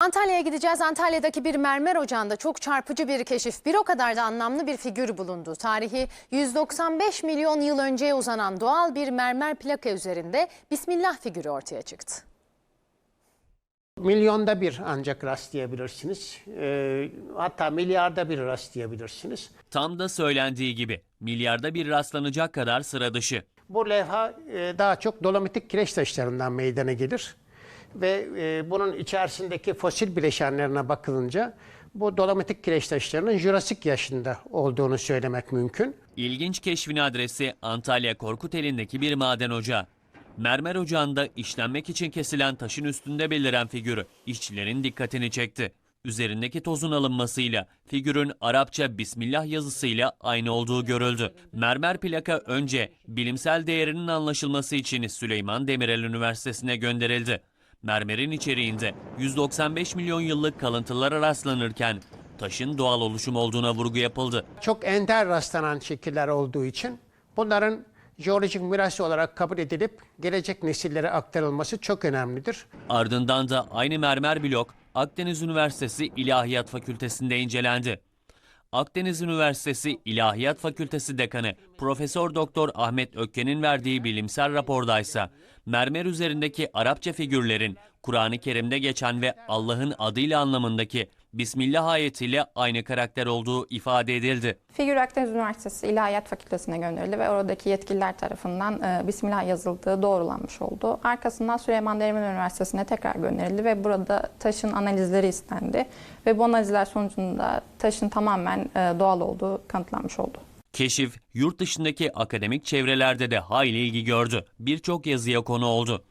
Antalya'ya gideceğiz. Antalya'daki bir mermer ocağında çok çarpıcı bir keşif. Bir o kadar da anlamlı bir figür bulundu. Tarihi 195 milyon yıl önceye uzanan doğal bir mermer plaka üzerinde Bismillah figürü ortaya çıktı. Milyonda bir ancak rastlayabilirsiniz. Ee, hatta milyarda bir rastlayabilirsiniz. Tam da söylendiği gibi milyarda bir rastlanacak kadar sıra dışı. Bu levha e, daha çok dolomitik kireç taşlarından meydana gelir. Ve e, bunun içerisindeki fosil bileşenlerine bakılınca bu dolomitik kireç taşlarının Jurasik yaşında olduğunu söylemek mümkün. İlginç keşfin adresi Antalya Korkuteli'ndeki bir maden ocağı. Mermer ocağında işlenmek için kesilen taşın üstünde beliren figürü işçilerin dikkatini çekti. Üzerindeki tozun alınmasıyla figürün Arapça Bismillah yazısıyla aynı olduğu görüldü. Mermer plaka önce bilimsel değerinin anlaşılması için Süleyman Demirel Üniversitesi'ne gönderildi. Mermerin içeriğinde 195 milyon yıllık kalıntılara rastlanırken taşın doğal oluşum olduğuna vurgu yapıldı. Çok ender rastlanan şekiller olduğu için bunların jeolojik miras olarak kabul edilip gelecek nesillere aktarılması çok önemlidir. Ardından da aynı mermer blok Akdeniz Üniversitesi İlahiyat Fakültesi'nde incelendi. Akdeniz Üniversitesi İlahiyat Fakültesi Dekanı Profesör Doktor Ahmet Ökken'in verdiği bilimsel rapordaysa mermer üzerindeki Arapça figürlerin Kur'an-ı Kerim'de geçen ve Allah'ın adıyla anlamındaki Bismillah ayetiyle aynı karakter olduğu ifade edildi. Figür Akdeniz Üniversitesi İlahiyat Fakültesine gönderildi ve oradaki yetkililer tarafından e, Bismillah yazıldığı doğrulanmış oldu. Arkasından Süleyman Demirel Üniversitesi'ne tekrar gönderildi ve burada taşın analizleri istendi. Ve bu analizler sonucunda taşın tamamen e, doğal olduğu kanıtlanmış oldu. Keşif yurt dışındaki akademik çevrelerde de hayli ilgi gördü. Birçok yazıya konu oldu.